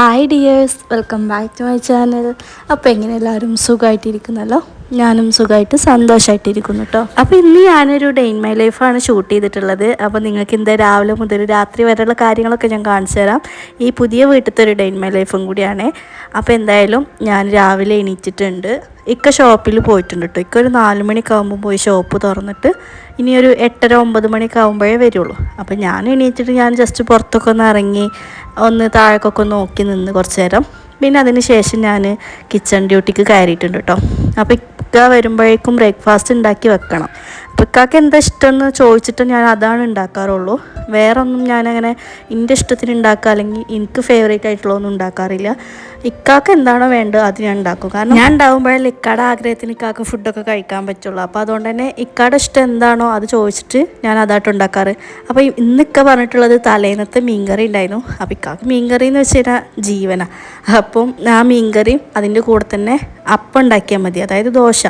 Hi dears welcome back to my channel അപ്പോൾ എങ്ങനെ എല്ലാവരും സുഖമായിട്ടിരിക്കുന്നല്ലോ? ഞാനും സുഖമായിട്ട് സന്തോഷമായിട്ടിരിക്കുന്നു കേട്ടോ അപ്പോൾ ഇന്ന് ഞാനൊരു ഡേ ഇൻ മൈ ലൈഫാണ് ഷൂട്ട് ചെയ്തിട്ടുള്ളത്. അപ്പോൾ നിങ്ങൾക്ക് എന്താ രാവിലെ മുതൽ രാത്രി വരെയുള്ള കാര്യങ്ങളൊക്കെ ഞാൻ കാണിച്ചു തരാം. ഈ പുതിയ വീട്ടിലത്തെ ഒരു ഡേ ഇൻ മൈ ലൈഫും കൂടിയാണ്. അപ്പോൾ എന്തായാലും ഞാൻ രാവിലെ എണീറ്റിട്ടുണ്ട്. ഇക്ക ഷോപ്പിൽ പോയിട്ടുണ്ട് കേട്ടോ ഇക്ക ഒരു നാല് മണിയൊക്കെ ആകുമ്പോൾ പോയി ഷോപ്പ് തുറന്നിട്ട് ഇനി ഒരു എട്ടര ഒമ്പത് മണിയൊക്കെ ആകുമ്പോഴേ വരുള്ളൂ. അപ്പോൾ ഞാൻ എണീറ്റിട്ട് ഞാൻ ജസ്റ്റ് പുറത്തൊക്കെ ഒന്ന് ഇറങ്ങി ഒന്ന് താഴേക്കൊക്കെ നോക്കി നിന്ന് കുറച്ച് നേരം. പിന്നെ അതിന് ശേഷം ഞാൻ കിച്ചൺ ഡ്യൂട്ടിക്ക് കയറിയിട്ടുണ്ട് കേട്ടോ അപ്പോൾ ഇക്ക വരുമ്പോഴേക്കും ബ്രേക്ക്ഫാസ്റ്റ് ഉണ്ടാക്കി വെക്കണം. അപ്പോൾ ഇക്കാക്ക് എന്താ ഇഷ്ടമെന്ന് ചോദിച്ചിട്ട് ഞാൻ അതാണ് ഉണ്ടാക്കാറുള്ളൂ. വേറൊന്നും ഞാനങ്ങനെ എന്റെ ഇഷ്ടത്തിന് ഉണ്ടാക്കുക അല്ലെങ്കിൽ എനിക്ക് ഫേവറേറ്റ് ആയിട്ടുള്ളതൊന്നും ഉണ്ടാക്കാറില്ല. ഇക്കാക്ക് എന്താണോ വേണ്ടത് അത് ഞാൻ ഉണ്ടാക്കും. കാരണം ഞാൻ ഉണ്ടാകുമ്പോഴല്ലേ ഇക്കാടെ ആഗ്രഹത്തിന് ഇക്കാക്ക് ഫുഡൊക്കെ കഴിക്കാൻ പറ്റുള്ളൂ. അപ്പോൾ അതുകൊണ്ട് തന്നെ ഇക്കാടെ ഇഷ്ടം എന്താണോ അത് ചോദിച്ചിട്ട് ഞാൻ അതായിട്ട് ഉണ്ടാക്കാറ്. അപ്പോൾ ഇന്ന് ഇക്ക പറഞ്ഞിട്ടുള്ളത് തലേന്നത്തെ മീൻകറി ഉണ്ടായിരുന്നു. അപ്പോൾ ഇക്കാക്ക് മീൻകറി എന്ന് വെച്ച് കഴിഞ്ഞാൽ ജീവന. അപ്പം ആ മീൻകറിയും അതിന്റെ കൂടെ തന്നെ അപ്പം ഉണ്ടാക്കിയാൽ മതി. അതായത് ദോശ.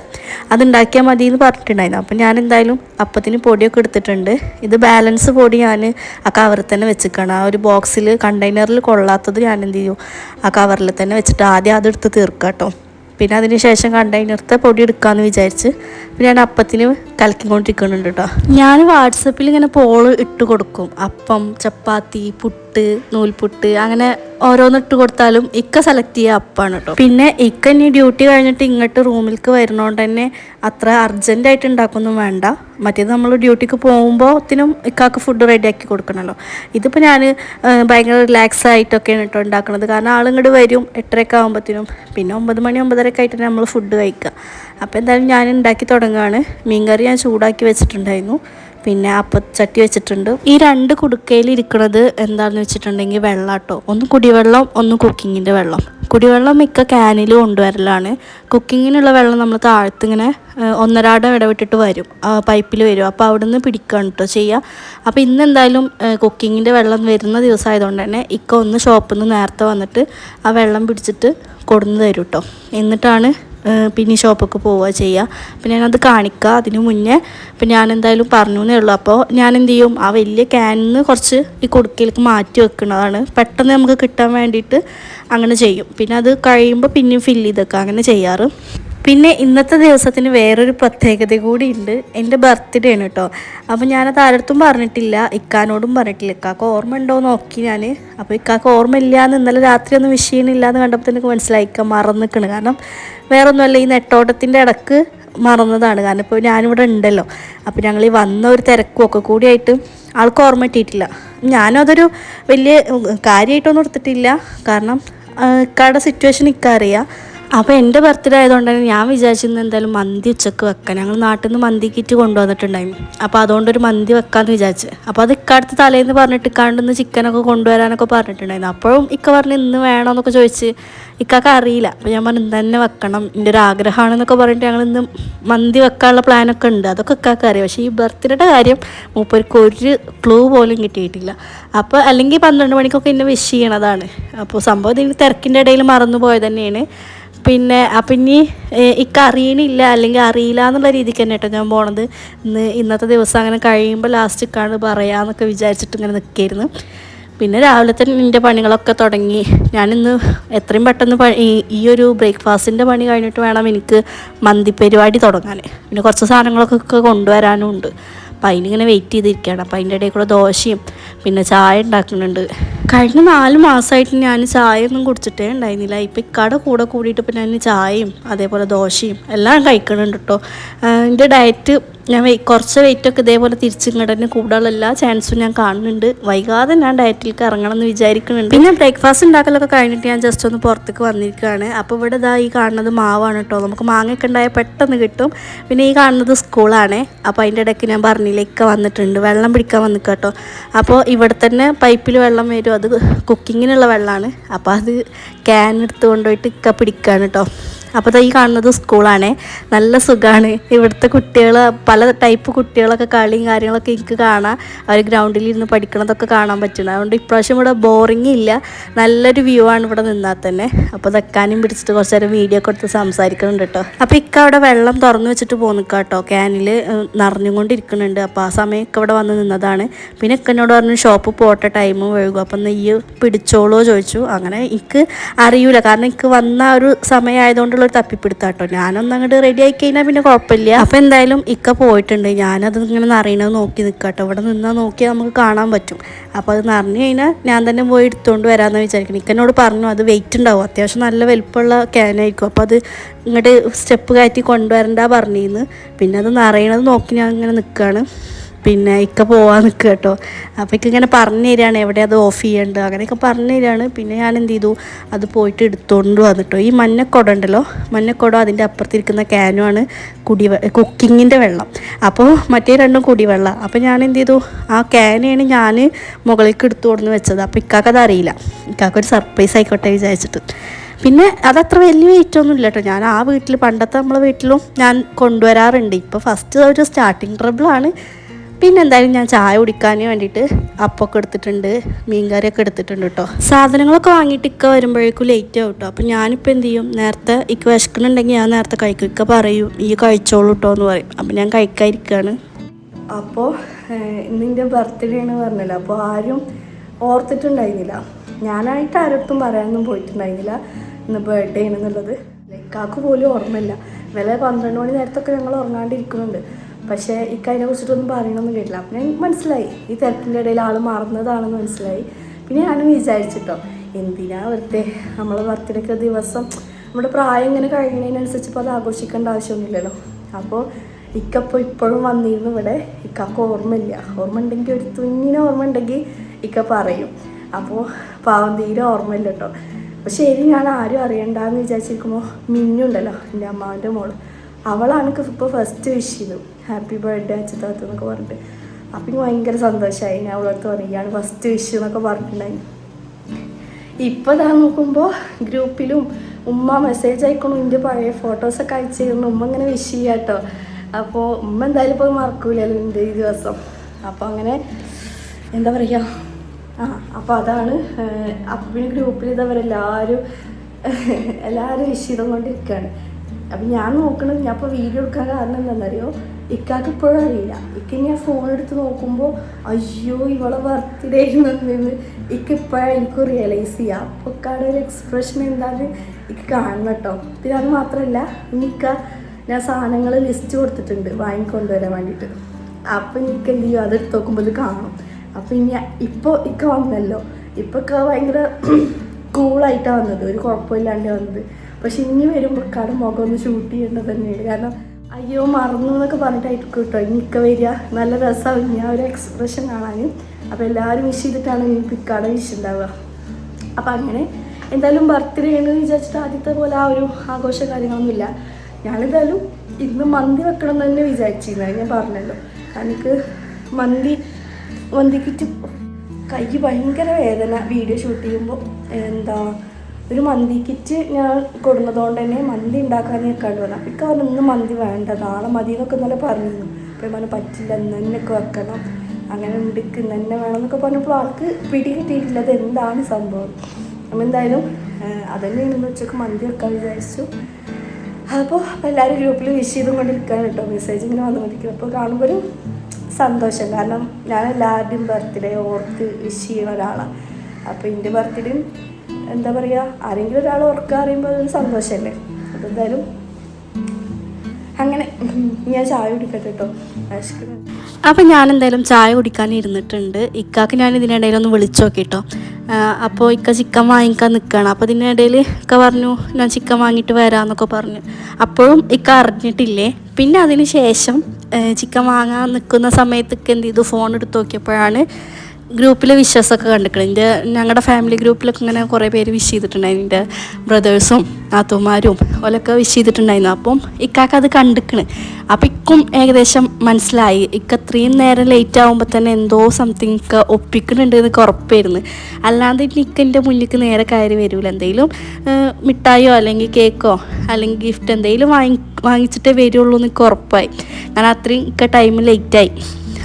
അതുണ്ടാക്കിയാൽ മതി എന്ന് പറഞ്ഞിട്ടുണ്ടായിരുന്നു. അപ്പം ഞാൻ എന്തായാലും അപ്പത്തിന് പൊടിയൊക്കെ എടുത്തിട്ടുണ്ട്. ഇത് ബാലൻസ് പൊടി ഞാൻ ആ കവറിൽ തന്നെ വെച്ചിക്കണം. ആ ഒരു ബോക്സിൽ കണ്ടെയ്നറിൽ കൊള്ളാത്തത് ഞാൻ എന്ത് ചെയ്യും? ആ കവറിൽ തന്നെ വെച്ചിട്ട് ആദ്യം അതെടുത്ത് തീർക്കാം കേട്ടോ. പിന്നെ അതിന് ശേഷം കണ്ടെയ്നറത്തെ പൊടി എടുക്കാമെന്ന് വിചാരിച്ച് പിന്നെ ഞാൻ അപ്പത്തിന് കലക്കിക്കൊണ്ടിരിക്കുന്നുണ്ട് കേട്ടോ. ഞാൻ വാട്സപ്പിൽ ഇങ്ങനെ പോൾ ഇട്ട് കൊടുക്കും. അപ്പം ചപ്പാത്തി പുട്ട് നൂൽപുട്ട് അങ്ങനെ ഓരോന്നിട്ട് കൊടുത്താലും ഇക്ക സെലക്ട് ചെയ്യുക അപ്പാണ് കേട്ടോ പിന്നെ ഇക്ക ഇനി ഡ്യൂട്ടി കഴിഞ്ഞിട്ട് ഇങ്ങോട്ട് റൂമിലേക്ക് വരുന്നതുകൊണ്ട് തന്നെ അത്ര അർജന്റായിട്ട് ഉണ്ടാക്കൊന്നും വേണ്ട. മറ്റേത് നമ്മൾ ഡ്യൂട്ടിക്ക് പോകുമ്പോഴത്തിനും ഇക്കാക്ക് ഫുഡ് റെഡിയാക്കി കൊടുക്കണമല്ലോ ഇതിപ്പോൾ ഞാൻ ഭയങ്കര റിലാക്സ് ആയിട്ടൊക്കെയാണ് കേട്ടോ ഉണ്ടാക്കുന്നത് കാരണം ആളിങ്ങോട്ട് വരും എട്ടരയൊക്കെ ആകുമ്പോഴത്തേനും പിന്നെ ഒമ്പത് മണി ഒമ്പതരയൊക്കെ ആയിട്ട് നമ്മൾ ഫുഡ് കഴിക്കുക അപ്പോൾ എന്തായാലും ഞാൻ ഉണ്ടാക്കി തുടങ്ങുകയാണ് മീൻകറി ഞാൻ ചൂടാക്കി വെച്ചിട്ടുണ്ടായിരുന്നു. പിന്നെ അപ്പച്ചട്ടി വെച്ചിട്ടുണ്ട്. ഈ രണ്ട് കുടുക്കയിൽ ഇരിക്കുന്നത് എന്താണെന്ന് വെച്ചിട്ടുണ്ടെങ്കിൽ വെള്ളാട്ടോ. ഒന്ന് കുടിവെള്ളം ഒന്ന് കുക്കിങ്ങിന്റെ വെള്ളം. കുടിവെള്ളം മിക്ക ക്യാനിൽ കൊണ്ടുവരലാണ്. കുക്കിങ്ങിനുള്ള വെള്ളം നമ്മൾ താഴത്തിങ്ങനെ ഒന്നരാടം ഇടവിട്ടിട്ട് വരും. പൈപ്പിൽ വരും. അപ്പോൾ അവിടെ നിന്ന് പിടിക്കണം കേട്ടോ ചെയ്യുക അപ്പോൾ ഇന്ന് എന്തായാലും കുക്കിങ്ങിന്റെ വെള്ളം വരുന്ന ദിവസമായതുകൊണ്ട് തന്നെ ഇക്ക ഒന്ന് ഷോപ്പിൽ നിന്ന് നേരത്തെ വന്നിട്ട് ആ വെള്ളം പിടിച്ചിട്ട് കൊടുന്ന് തരും കേട്ടോ എന്നിട്ടാണ് പിന്നെ ഷോപ്പൊക്കെ പോവുക ചെയ്യുക അപ്പം ഞാനത് കാണിക്കുക അതിന് മുന്നേ. അപ്പം ഞാൻ എന്തായാലും പറഞ്ഞു എന്നേ ഉള്ളൂ. അപ്പോൾ ഞാൻ എന്ത് ചെയ്യും ആ വലിയ ക്യാനിന്ന് കുറച്ച് ഈ കുടുക്കയിലേക്ക് മാറ്റി വെക്കുന്നതാണ്. പെട്ടെന്ന് നമുക്ക് കിട്ടാൻ വേണ്ടിയിട്ട് അങ്ങനെ ചെയ്യും. പിന്നെ അത് കഴിയുമ്പോൾ പിന്നെയും ഫില്ല് ചെയ്തൊക്കെ അങ്ങനെ ചെയ്യാറ്. പിന്നെ ഇന്നത്തെ ദിവസത്തിന് വേറൊരു പ്രത്യേകത കൂടി ഉണ്ട് എന്റെ ബർത്ത്ഡേ ആണ് കേട്ടോ അപ്പോൾ ഞാനത് ആരടുത്തും പറഞ്ഞിട്ടില്ല. ഇക്കാനോടും പറഞ്ഞിട്ടില്ല. ഇക്കാക്ക് ഓർമ്മ ഉണ്ടോ നോക്കി ഞാൻ അപ്പോൾ ഇക്കാക്ക് ഇല്ല എന്ന് ഇന്നലെ രാത്രി ഒന്നും വിഷയമില്ല എന്ന് കണ്ടപ്പോൾ എനിക്ക് മനസ്സിലായി. ഇക്ക മറന്നു കാരണം വേറൊന്നുമല്ല ഈ നെട്ടോട്ടത്തിന്റെ ഇടയ്ക്ക് മറന്നതാണ്. കാരണം ഇപ്പോൾ ഞാനിവിടെ ഉണ്ടല്ലോ. അപ്പോൾ ഞങ്ങൾ ഈ വന്ന ഒരു തിരക്കും ഒക്കെ കൂടിയായിട്ട് ആൾക്ക് ഓർമ്മ കിട്ടിയിട്ടില്ല. ഞാനും അതൊരു വലിയ കാര്യമായിട്ടൊന്നും എടുത്തിട്ടില്ല. കാരണം ഇക്കാരുടെ സിറ്റുവേഷൻ ഇക്കറിയാം അപ്പോൾ എന്റെ ബർത്ത്ഡേ ആയതുകൊണ്ട് തന്നെ ഞാൻ വിചാരിച്ചിരുന്നു എന്തായാലും മന്തി ഉച്ചയ്ക്ക് വെക്കാൻ. ഞങ്ങൾ നാട്ടിൽ നിന്ന് മന്തി കിറ്റ് കൊണ്ടുവന്നിട്ടുണ്ടായിരുന്നു. അപ്പോൾ അതുകൊണ്ടൊരു മന്തി വെക്കാമെന്ന് വിചാരിച്ച്. അപ്പോൾ അത് ഇക്കടുത്ത് തലേന്ന് പറഞ്ഞിട്ട് ഇക്കാണ്ടെന്ന് ചിക്കനൊക്കെ കൊണ്ടുവരാനൊക്കെ പറഞ്ഞിട്ടുണ്ടായിരുന്നു. അപ്പോഴും ഇക്ക പറഞ്ഞ് ഇന്ന് വേണമെന്നൊക്കെ ചോദിച്ച് ഇക്കാക്ക് അറിയില്ല. അപ്പോൾ ഞാൻ പറഞ്ഞു തന്നെ വെക്കണം. എന്റെ ഒരു ആഗ്രഹമാണെന്നൊക്കെ പറഞ്ഞിട്ട് ഞങ്ങൾ ഇന്ന് മന്തി വെക്കാനുള്ള പ്ലാനൊക്കെ ഉണ്ട്. അതൊക്കെ ഇക്കാക്ക് അറിയാം. പക്ഷേ ഈ ബർത്ത്ഡേയുടെ കാര്യം മൂപ്പർക്ക് ഒരു ക്ലൂ പോലും കിട്ടിയിട്ടില്ല. അപ്പോൾ അല്ലെങ്കിൽ പന്ത്രണ്ട് മണിക്കൊക്കെ എന്നെ വിഷ് ചെയ്യണതാണ്. അപ്പോൾ സംഭവം ഇതിന് തിരക്കിന്റെ ഇടയിൽ മറന്നു പോയത് തന്നെയാണ്. പിന്നെ അപ്പം ഇനി ഇക്ക അറിയണില്ല അല്ലെങ്കിൽ അറിയില്ല എന്നുള്ള രീതിക്ക് തന്നെ കേട്ടോ ഞാൻ പോണത്. ഇന്ന് ഇന്നത്തെ ദിവസം അങ്ങനെ കഴിയുമ്പോൾ ലാസ്റ്റ് ഇക്കാണ് പറയാമെന്നൊക്കെ വിചാരിച്ചിട്ട് ഇങ്ങനെ നിൽക്കായിരുന്നു പിന്നെ രാവിലെ തന്നെ എന്റെ പണികളൊക്കെ തുടങ്ങി. ഞാനിന്ന് എത്രയും പെട്ടെന്ന് ഈ ഒരു ബ്രേക്ക്ഫാസ്റ്റിന്റെ പണി കഴിഞ്ഞിട്ട് വേണം എനിക്ക് മന്തി പരിപാടി തുടങ്ങാൻ പിന്നെ കുറച്ച് സാധനങ്ങളൊക്കെ കൊണ്ടുവരാനും ഉണ്ട് അപ്പം അതിനിങ്ങനെ വെയിറ്റ് ചെയ്തിരിക്കുകയാണ്. അപ്പം അതിന്റെ ഇടയിൽ കൂടെ ദോശയും പിന്നെ ചായ ഉണ്ടാക്കുന്നുണ്ട്. കഴിഞ്ഞ നാല് മാസമായിട്ട് ഞാൻ ചായ ഒന്നും കുടിച്ചിട്ടേ ഉണ്ടായിരുന്നില്ല. ഇപ്പം ഇക്കടെ കൂടെ കൂടിയിട്ട് പിന്നെ ഞാൻ ചായയും അതേപോലെ ദോശയും എല്ലാം കഴിക്കുന്നുണ്ട് കേട്ടോ എന്റെ ഡയറ്റ് ഞാൻ കുറച്ച് വെയിറ്റൊക്കെ ഇതേപോലെ തിരിച്ചിങ്ങോട്ട് തന്നെ കൂടാനുള്ള ചാൻസും ഞാൻ കാണുന്നുണ്ട്. വൈകാതെ ഞാൻ ഡയറ്റിലേക്ക് ഇറങ്ങണം എന്ന് വിചാരിക്കുന്നുണ്ട്. പിന്നെ ബ്രേക്ക്ഫാസ്റ്റ് ഉണ്ടാക്കലൊക്കെ കഴിഞ്ഞിട്ട് ഞാൻ ജസ്റ്റ് ഒന്ന് പുറത്തേക്ക് വന്നിരിക്കുകയാണ്. അപ്പോൾ ഇവിടെ ഇതാ ഈ കാണുന്നത് മാവാണ് കേട്ടോ നമുക്ക് മാങ്ങയൊക്കെ ഉണ്ടായാൽ പെട്ടെന്ന് കിട്ടും. പിന്നെ ഈ കാണുന്നത് സ്കൂളാണ് അപ്പോൾ അതിന്റെ ഇടയ്ക്ക് ഞാൻ പറഞ്ഞിലേക്ക് വന്നിട്ടുണ്ട്. വെള്ളം പിടിക്കാൻ വന്നിക്കുക കേട്ടോ അപ്പോൾ ഇവിടെ തന്നെ പൈപ്പിൽ വെള്ളം വരും. അത് കുക്കിങ്ങിനുള്ള വെള്ളമാണ് അപ്പോൾ അത് ക്യാൻ എടുത്ത് കൊണ്ടുപോയിട്ട് ഇക്ക പിടിക്കുകയാണ് കേട്ടോ അപ്പോൾ ഈ കാണുന്നത് സ്കൂളാണ്. നല്ല സുഖമാണ് ഇവിടുത്തെ കുട്ടികൾ പല ടൈപ്പ് കുട്ടികളൊക്കെ കളിയും കാര്യങ്ങളൊക്കെ എനിക്ക് കാണാം. അവർ ഗ്രൗണ്ടിൽ ഇരുന്ന് പഠിക്കണതൊക്കെ കാണാൻ പറ്റണം അതുകൊണ്ട് ഇപ്രാവശ്യം ഇവിടെ ബോറിംഗ് ഇല്ല. നല്ലൊരു വ്യൂ ആണ് ഇവിടെ നിന്നാൽ തന്നെ. അപ്പോൾ തെക്കാനും പിടിച്ചിട്ട് കുറച്ച് നേരം വീഡിയോ ഒക്കെ എടുത്ത് സംസാരിക്കുന്നുണ്ട് കേട്ടോ അപ്പോൾ ഇക്ക അവിടെ വെള്ളം തുറന്നു വെച്ചിട്ട് പോന്നു കേട്ടോ ക്യാനിൽ നിറഞ്ഞുകൊണ്ടിരിക്കുന്നുണ്ട് അപ്പോൾ ആ സമയം ഇക്ക ഇവിടെ വന്ന് നിന്നതാണ്. പിന്നെ ഇക്കനോട് പറഞ്ഞു ഷോപ്പ് പോട്ട ടൈം വഴുകും അപ്പം നെയ്യ് പിടിച്ചോളോ ചോദിച്ചു. അങ്ങനെ എനിക്ക് അറിയൂല. കാരണം എനിക്ക് വന്ന ഒരു സമയമായതുകൊണ്ടുള്ള ഒരു തപ്പിപ്പിടുത്താട്ടോ. ഞാനൊന്ന് അങ്ങോട്ട് റെഡി ആയി കഴിഞ്ഞാൽ പിന്നെ കുഴപ്പമില്ല അപ്പം എന്തായാലും ഇക്ക പോയിട്ടുണ്ട്. ഞാനത് ഇങ്ങനെ നിറയണത് നോക്കി നിൽക്കാട്ടോ ഇവിടെ നിന്നാൽ നോക്കിയാൽ നമുക്ക് കാണാൻ പറ്റും. അപ്പോൾ അത് നിറഞ്ഞു കഴിഞ്ഞാൽ ഞാൻ തന്നെ പോയി എടുത്തുകൊണ്ട് വരാമെന്ന് വിചാരിക്കണം. ഇക്കനോട് പറഞ്ഞു അത് വെയിറ്റ് ഉണ്ടാവും. അത്യാവശ്യം നല്ല വലിപ്പമുള്ള ക്യാനായിരിക്കും അപ്പോൾ അത് ഇങ്ങോട്ട് സ്റ്റെപ്പ് കയറ്റി കൊണ്ടുവരണ്ട പറഞ്ഞിരുന്നു പിന്നെ അത് നിറയണത് നോക്കി ഞാൻ ഇങ്ങനെ നിൽക്കുകയാണ് പിന്നെ ഇക്ക പോവാൻ നിൽക്കുക കേട്ടോ. അപ്പോൾ ഇക്ക ഇങ്ങനെ പറഞ്ഞു തരികയാണ് എവിടെ അത് ഓഫ് ചെയ്യേണ്ടത് അങ്ങനെയൊക്കെ പറഞ്ഞു തരികയാണ് പിന്നെ ഞാൻ എന്ത് ചെയ്തു? അത് പോയിട്ട് എടുത്തുകൊണ്ട് വന്നിട്ടോ. ഈ മഞ്ഞക്കുടം ഉണ്ടല്ലോ? മഞ്ഞക്കുടം അതിന്റെ അപ്പുറത്തിരിക്കുന്ന ക്യാനുമാണ് കുടി കുക്കിങ്ങിന്റെ വെള്ളം. അപ്പോൾ മറ്റേ രണ്ടും കുടിവെള്ളം അപ്പോൾ ഞാൻ എന്ത് ചെയ്തു? ആ ക്യാനാണ് ഞാൻ മുകളിലേക്ക് എടുത്തു കൊടുന്ന് വെച്ചത്. അപ്പോൾ ഇക്കാക്കത് അറിയില്ല. ഇക്കാക്കൊരു സർപ്രൈസ് ആയിക്കോട്ടെ വിചാരിച്ചിട്ട്. പിന്നെ അതത്ര വലിയ വെയിറ്റ് ഒന്നും ഇല്ല കേട്ടോ. ഞാൻ ആ വീട്ടിൽ പണ്ടത്തെ നമ്മളെ വീട്ടിലും ഞാൻ കൊണ്ടുവരാറുണ്ട്. ഇപ്പോൾ ഫസ്റ്റ് ഒരു സ്റ്റാർട്ടിങ് ട്രബിളാണ് പിന്നെ എന്തായാലും ഞാൻ ചായ കുടിക്കാൻ വേണ്ടിയിട്ട് അപ്പൊക്കെ എടുത്തിട്ടുണ്ട് മീൻകറിയൊക്കെ എടുത്തിട്ടുണ്ട് കേട്ടോ സാധനങ്ങളൊക്കെ വാങ്ങിയിട്ട് ഇക്ക വരുമ്പോഴേക്കും ലേറ്റ് ആവും കേട്ടോ അപ്പം ഞാനിപ്പോൾ എന്ത് ചെയ്യും? നേരത്തെ ഇക്ക വിശക്കുന്നുണ്ടെങ്കിൽ ഞാൻ നേരത്തെ കഴിക്കും. ഇക്ക പറയും ഈ കഴിച്ചോളൂ കേട്ടോ എന്ന് പറയും. അപ്പം ഞാൻ കഴിക്കാതിരിക്കുകയാണ് അപ്പോൾ ഇന്നിന്റെ ബർത്ത്ഡേ ആണ് പറഞ്ഞല്ലോ. അപ്പോൾ ആരും ഓർത്തിട്ടുണ്ടായിരുന്നില്ല. ഞാനായിട്ട് ആരടുത്തും പറയാനൊന്നും പോയിട്ടുണ്ടായിരുന്നില്ല ഇന്ന് ബർത്ത്ഡേ ആണെന്നുള്ളത് ലൈക്കാക്ക് പോലും ഓർമ്മയില്ല. വില പന്ത്രണ്ട് മണി നേരത്തൊക്കെ ഞങ്ങൾ ഉറങ്ങാണ്ടിരിക്കുന്നുണ്ട്. പക്ഷേ ഇക്ക അതിനെ കുറിച്ചിട്ടൊന്നും പറയണമെന്ന് കേട്ടില്ല. അപ്പം ഞാൻ മനസ്സിലായി. ഈ തിരക്കിന്റെ ഇടയിൽ ആൾ മാറുന്നതാണെന്ന് മനസ്സിലായി. പിന്നെ ഞാനും വിചാരിച്ചിട്ടോ എന്തിനാ വെറുതെ നമ്മളെ ബർത്ത്ഡേക്ക് ദിവസം നമ്മുടെ പ്രായം ഇങ്ങനെ കഴിയുന്നതിനനുസരിച്ച് ഇപ്പോൾ അത് ആഘോഷിക്കേണ്ട ആവശ്യമൊന്നുമില്ലല്ലോ. അപ്പോൾ ഇക്കപ്പോൾ ഇപ്പോഴും വന്നിരുന്നു ഇവിടെ. ഇക്കാക്ക് ഓർമ്മയില്ല. ഓർമ്മ ഉണ്ടെങ്കിൽ ഒരു തുഞ്ഞിന് ഓർമ്മ ഉണ്ടെങ്കിൽ ഇക്ക പറയും. അപ്പോൾ പാവം തീരെ ഓർമ്മയില്ല കേട്ടോ അപ്പോൾ ശരി ഞാൻ ആരും അറിയണ്ടെന്ന് വിചാരിച്ചിരിക്കുമ്പോൾ മിന്നുണ്ടല്ലോ എന്റെ അമ്മാവന്റെ മോൾ. അവളാണ് ഇപ്പോൾ ഫസ്റ്റ് വിഷ് ചെയ്തു ഹാപ്പി ബർത്ത്ഡേ അച്ഛത്താത്ത എന്നൊക്കെ പറഞ്ഞിട്ട്. അപ്പം എനിക്ക് ഭയങ്കര സന്തോഷമായി ഞാൻ അവളടുത്ത് പറഞ്ഞു ഇയാണ് ഫസ്റ്റ് വിഷ് എന്നൊക്കെ പറഞ്ഞിട്ടുണ്ടായി. ഇപ്പോൾ ഇതാ നോക്കുമ്പോൾ ഗ്രൂപ്പിലും ഉമ്മ മെസ്സേജ് അയക്കണം എന്റെ പഴയ ഫോട്ടോസൊക്കെ അയച്ചു തരുന്നു. ഉമ്മ ഇങ്ങനെ വിഷ് ചെയ്യാം കേട്ടോ അപ്പോൾ ഉമ്മ എന്തായാലും ഇപ്പോൾ മറക്കൂലല്ലോ എന്റെ ഈ ദിവസം. അപ്പോൾ അങ്ങനെ എന്താ പറയുക ആ അപ്പോൾ അതാണ് അപ്പോൾ പിന്നെ ഗ്രൂപ്പിൽ ഇതവരെല്ലാവരും എല്ലാവരും വിഷ് ചെയ്തുകൊണ്ടിരിക്കുകയാണ് അപ്പം ഞാൻ നോക്കണത് ഞാൻ ഇപ്പോൾ വീഡിയോ എടുക്കാൻ കാരണം എന്താണെന്നറിയോ ഇക്കാക്ക് ഇപ്പോഴും അറിയില്ല. ഇക്ക ഞാൻ ഫോൺ എടുത്ത് നോക്കുമ്പോൾ അയ്യോ ഇവളെ ബർത്ത്ഡേ നിന്ന് ഇക്ക ഇപ്പോഴാണ് എനിക്ക് റിയലൈസ് ചെയ്യുക അപ്പോൾ ഇക്കാടെ ഒരു എക്സ്പ്രഷൻ എന്താണെന്ന് ഇക്ക് കാണണം കേട്ടോ. പിന്നെ അത് മാത്രമല്ല ഇനിക്ക ഞാൻ സാധനങ്ങൾ ലിസ്റ്റ് കൊടുത്തിട്ടുണ്ട്. വാങ്ങിക്കൊണ്ടുവരാൻ വേണ്ടിയിട്ട് അപ്പം എനിക്ക് എന്ത് ചെയ്യും? അതെടുത്ത് നോക്കുമ്പോൾ ഇത് കാണും. അപ്പം ഇനി ഇപ്പോൾ ഇക്ക വന്നല്ലോ. ഇപ്പോൾ ഇക്ക ഭയങ്കര കൂളായിട്ടാണ് വന്നത്. ഒരു കുഴപ്പമില്ലാണ്ട് വന്നത്. പക്ഷെ ഇനി വരുമ്പോൾ കട മുഖം ഒന്ന് ഷൂട്ട് ചെയ്യേണ്ടത് തന്നെയാണ്. കാരണം അയ്യോ മറന്നു എന്നൊക്കെ പറഞ്ഞിട്ടായിരിക്കും കേട്ടോ ഇനിക്ക വരിക. നല്ല രസമാവും ആ ഒരു എക്സ്പ്രഷൻ കാണാനും. അപ്പോൾ എല്ലാവരും വിഷ് ചെയ്തിട്ടാണ് ഇനി പിക്കാടെ വിഷ് ഉണ്ടാവുക. അപ്പം അങ്ങനെ എന്തായാലും ബർത്ത്ഡേ എന്ന് വിചാരിച്ചിട്ട് ആദ്യത്തെ പോലെ ആ ഒരു ആഘോഷ കാര്യങ്ങളൊന്നുമില്ല. ഞാനെന്തായാലും ഇന്ന് മന്തി വെക്കണം എന്ന് തന്നെ വിചാരിച്ചിരുന്നത് ഞാൻ പറഞ്ഞല്ലോ. എനിക്ക് മന്തി മന്തിക്കിട്ട് കൈ ഭയങ്കര വേദന. വീഡിയോ ഷൂട്ട് ചെയ്യുമ്പോൾ എന്താ ഒരു മന്തി കിറ്റ് ഞാൻ കൊടുന്നതുകൊണ്ട് തന്നെ മന്തി ഉണ്ടാക്കാൻ ഞാൻ കണ്ടു വന്നു അപ്പം പറഞ്ഞു ഇന്ന് മന്തി വേണ്ട നാളെ മതി എന്നൊക്കെ ഇന്നലെ പറഞ്ഞിരുന്നു അപ്പം പറഞ്ഞു പറ്റില്ല ഇന്ന് തന്നെയൊക്കെ വെക്കണം. അങ്ങനെ ഉണ്ടിക്ക് തന്നെ വേണം എന്നൊക്കെ പറഞ്ഞപ്പോൾ ആൾക്ക് പിടി കിട്ടിയിട്ടില്ല. അത് എന്താണ് സംഭവം? അപ്പം എന്തായാലും അതന്നെ ഇന്ന് ഉച്ചയ്ക്ക് മന്തി വെക്കാൻ വിചാരിച്ചു. അപ്പോൾ എല്ലാവരും ഗ്രൂപ്പിൽ വിഷ് ചെയ്തും കൊണ്ടിരിക്കുകയാണ് കേട്ടോ. മെസ്സേജ് ഇങ്ങനെ വന്നുകൊണ്ടിരിക്കും അപ്പോൾ കാണുമ്പോൾ ഒരു സന്തോഷം. കാരണം ഞാൻ എല്ലാവരുടെയും ബർത്ത്ഡേ ഓർത്ത് വിഷ് ചെയ്യുന്ന ഒരാളാണ് അപ്പോൾ എന്റെ ബർത്ത്ഡേയും എന്താ പറയുക ആരെങ്കിലും ഒരാൾ ഓർക്കുക അറിയുമ്പോൾ അതൊരു സന്തോഷമല്ലേ അപ്പോൾ എന്തായാലും അങ്ങനെ ഞാൻ ചായ കുടിക്കട്ടെ കേട്ടോ. അപ്പം ഞാൻ എന്തായാലും ചായ കുടിക്കാൻ ഇരുന്നിട്ടുണ്ട്. ഇക്കാക്ക് ഞാൻ ഇതിനിടയിൽ ഒന്ന് വിളിച്ചു നോക്കിട്ടോ അപ്പോൾ ഇക്ക ചിക്കൻ വാങ്ങിക്കാൻ നിൽക്കുകയാണ് അപ്പോൾ ഇതിനിടയിൽ ഇക്ക പറഞ്ഞു ഞാൻ ചിക്കൻ വാങ്ങിയിട്ട് വരാമെന്നൊക്കെ പറഞ്ഞു. അപ്പോഴും ഇക്ക അറിഞ്ഞിട്ടില്ലേ? പിന്നെ അതിന് ശേഷം ചിക്കൻ വാങ്ങാൻ നിൽക്കുന്ന സമയത്തൊക്കെ എന്ത് ചെയ്തു? ഫോൺ എടുത്ത് നോക്കിയപ്പോഴാണ് ഗ്രൂപ്പിൽ വിശ്വാസമൊക്കെ കണ്ടിട്ടുണ്ട്. എന്റെ ഞങ്ങളുടെ ഫാമിലി ഗ്രൂപ്പിലൊക്കെ ഇങ്ങനെ കുറേ പേര് വിഷ് ചെയ്തിട്ടുണ്ടായിരുന്നു. എന്റെ ബ്രദേഴ്സും നാത്തുമാരും ഓലൊക്കെ വിഷ് ചെയ്തിട്ടുണ്ടായിരുന്നു. അപ്പം ഇക്കാക്ക് അത് കണ്ടിക്കണ്. അപ്പം ഇക്കും ഏകദേശം മനസ്സിലായി. ഇക്ക അത്രയും നേരം ലേറ്റ് ആകുമ്പോൾ തന്നെ എന്തോ സംതിങ് ഒക്കെ ഒപ്പിക്കുന്നുണ്ട് എന്നൊക്കെ ഉറപ്പായിരുന്നു. അല്ലാതെ ഇക്ക എന്റെ മുന്നിലേക്ക് നേരെ കയറി വരൂല. എന്തെങ്കിലും മിഠായിയോ അല്ലെങ്കിൽ കേക്കോ അല്ലെങ്കിൽ ഗിഫ്റ്റ് എന്തെങ്കിലും വാങ്ങി വാങ്ങിച്ചിട്ടേ വരുള്ളൂ എന്നൊക്കെ ഉറപ്പായി. കാരണം അത്രയും ഇക്ക ടൈം ലേറ്റായി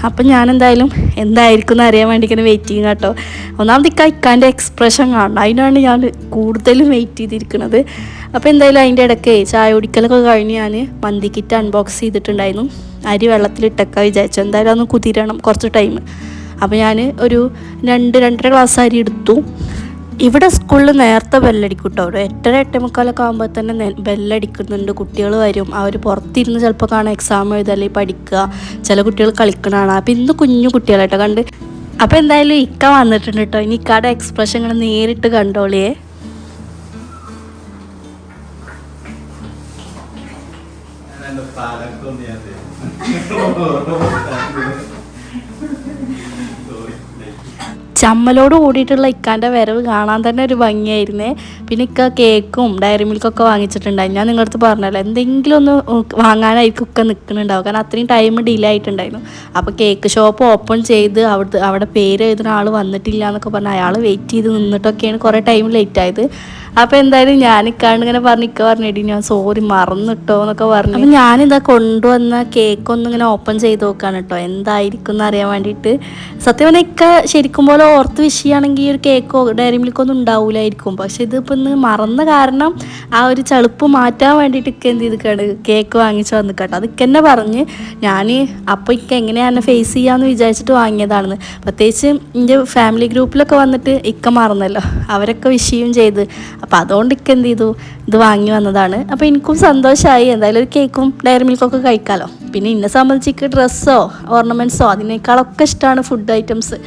അപ്പം ഞാനെന്തായാലും എന്തായിരിക്കും എന്ന് അറിയാൻ വേണ്ടി ഇങ്ങനെ വെയിറ്റ് ചെയ്യും കേട്ടോ. ഒന്നാമത് ഇക്ക ഇക്കാന്റെ എക്സ്പ്രഷൻ കാണണം. അതിനാണ് ഞാൻ കൂടുതലും വെയിറ്റ് ചെയ്തിരിക്കുന്നത്. അപ്പോൾ എന്തായാലും അതിന്റെ ഇടയ്ക്ക് ചായ കുടിക്കലൊക്കെ കഴിഞ്ഞ് ഞാൻ മന്തി കിറ്റ് അൺബോക്സ് ചെയ്തിട്ടുണ്ടായിരുന്നു. അരി വെള്ളത്തിലിട്ടൊക്കെ വിചാരിച്ചു. എന്തായാലും ഒന്ന് കുതിരണം കുറച്ച് ടൈം അപ്പോൾ ഞാൻ ഒരു രണ്ട് രണ്ടര ഗ്ലാസ് അരി എടുത്തു. ഇവിടെ സ്കൂളിൽ നേരത്തെ ബെല്ലടിക്കൂട്ടോ. കേട്ടോ ഒരു എട്ടര എട്ടേ മുക്കാലൊക്കെ ആകുമ്പോൾ തന്നെ ബെല്ലടിക്കുന്നുണ്ട്. കുട്ടികൾ വരും. അവർ പുറത്തിരുന്ന് ചിലപ്പോൾ കാണാൻ എക്സാം എഴുതല്ലേ പഠിക്കുക. ചില കുട്ടികൾ കളിക്കണതാണ് അപ്പം ഇന്ന് കുഞ്ഞു കുട്ടികളായിട്ടോ കണ്ട്. അപ്പോൾ എന്തായാലും ഇക്ക വന്നിട്ടുണ്ട് കേട്ടോ ഇനി ഇക്കയുടെ എക്സ്പ്രഷൻ ഇങ്ങനെ നേരിട്ട് കണ്ടോളിയേ. രണ്ട് ചമ്മലോട് കൂടിയിട്ടുള്ള ഇക്കാന്റെ വരവ് കാണാൻ തന്നെ ഒരു ഭംഗിയായിരുന്നേ. പിന്നെ ഇക്ക കേക്കും ഡയറി മിൽക്കൊക്കെ വാങ്ങിച്ചിട്ടുണ്ടായി. ഞാൻ നിങ്ങളുടെ അടുത്ത് പറഞ്ഞല്ലോ എന്തെങ്കിലും ഒന്ന് വാങ്ങാനായിരിക്കും ഒക്കെ നിൽക്കുന്നുണ്ടാവും കാരണം അത്രയും ടൈം ഡിലേ ആയിട്ടുണ്ടായിരുന്നു. അപ്പോൾ കേക്ക് ഷോപ്പ് ഓപ്പൺ ചെയ്ത് അവിടുത്തെ അവിടെ പേര് എഴുതുന്ന ആൾ വന്നിട്ടില്ല എന്നൊക്കെ പറഞ്ഞ് അയാൾ വെയിറ്റ് ചെയ്ത് നിന്നിട്ടൊക്കെയാണ് കുറേ ടൈം ലേറ്റ് ആയത്. അപ്പോൾ എന്തായാലും ഞാൻ ഇക്കാണ്ട് ഇങ്ങനെ പറഞ്ഞു ഇക്ക പറഞ്ഞിട്ട് ഞാൻ സോറി മറന്നിട്ടോ എന്നൊക്കെ പറഞ്ഞു. അപ്പം ഞാനിതാ കൊണ്ടുവന്ന കേക്ക് ഒന്നും ഇങ്ങനെ ഓപ്പൺ ചെയ്ത് നോക്കാണ് കേട്ടോ എന്തായിരിക്കും എന്ന് അറിയാൻ വേണ്ടിയിട്ട്. സത്യം പറഞ്ഞാൽ ഇക്ക ശരിക്കും പോലെ ഓർത്ത് വിഷയാണെങ്കിൽ ഈ ഒരു കേക്കോ ഡയറി മിൽക്കൊന്നും ഉണ്ടാവില്ലായിരിക്കും പക്ഷെ ഇതിപ്പോൾ ഇന്ന് മറന്ന കാരണം ആ ഒരു ചളുപ്പ് മാറ്റാൻ വേണ്ടിയിട്ട് ഇക്ക എന്ത് ചെയ്തിക്കാണ്? കേക്ക് വാങ്ങിച്ചു വന്നു കേട്ടോ അത് ഇക്ക തന്നെ പറഞ്ഞ് ഞാൻ അപ്പോൾ ഇക്ക എങ്ങനെയാണ് ഫേസ് ചെയ്യാമെന്ന് വിചാരിച്ചിട്ട് വാങ്ങിയതാണെന്ന്. പ്രത്യേകിച്ച് എന്റെ ഫാമിലി ഗ്രൂപ്പിലൊക്കെ വന്നിട്ട് ഇക്ക മറന്നല്ലോ. അവരൊക്കെ വിഷയം ചെയ്ത്. അപ്പോൾ അതുകൊണ്ട് ഇക്ക എന്ത് ചെയ്തു? ഇത് വാങ്ങി വന്നതാണ്. അപ്പോൾ എനിക്കും സന്തോഷമായി എന്തായാലും ഒരു കേക്കും ഡയറി മിൽക്കൊക്കെ കഴിക്കാമല്ലോ പിന്നെ എന്നെ സംബന്ധിച്ച് എനിക്ക് ഡ്രസ്സോ ഓർണമെന്റ്സോ അതിനേക്കാളൊക്കെ ഇഷ്ടമാണ് ഫുഡ് ഐറ്റംസ്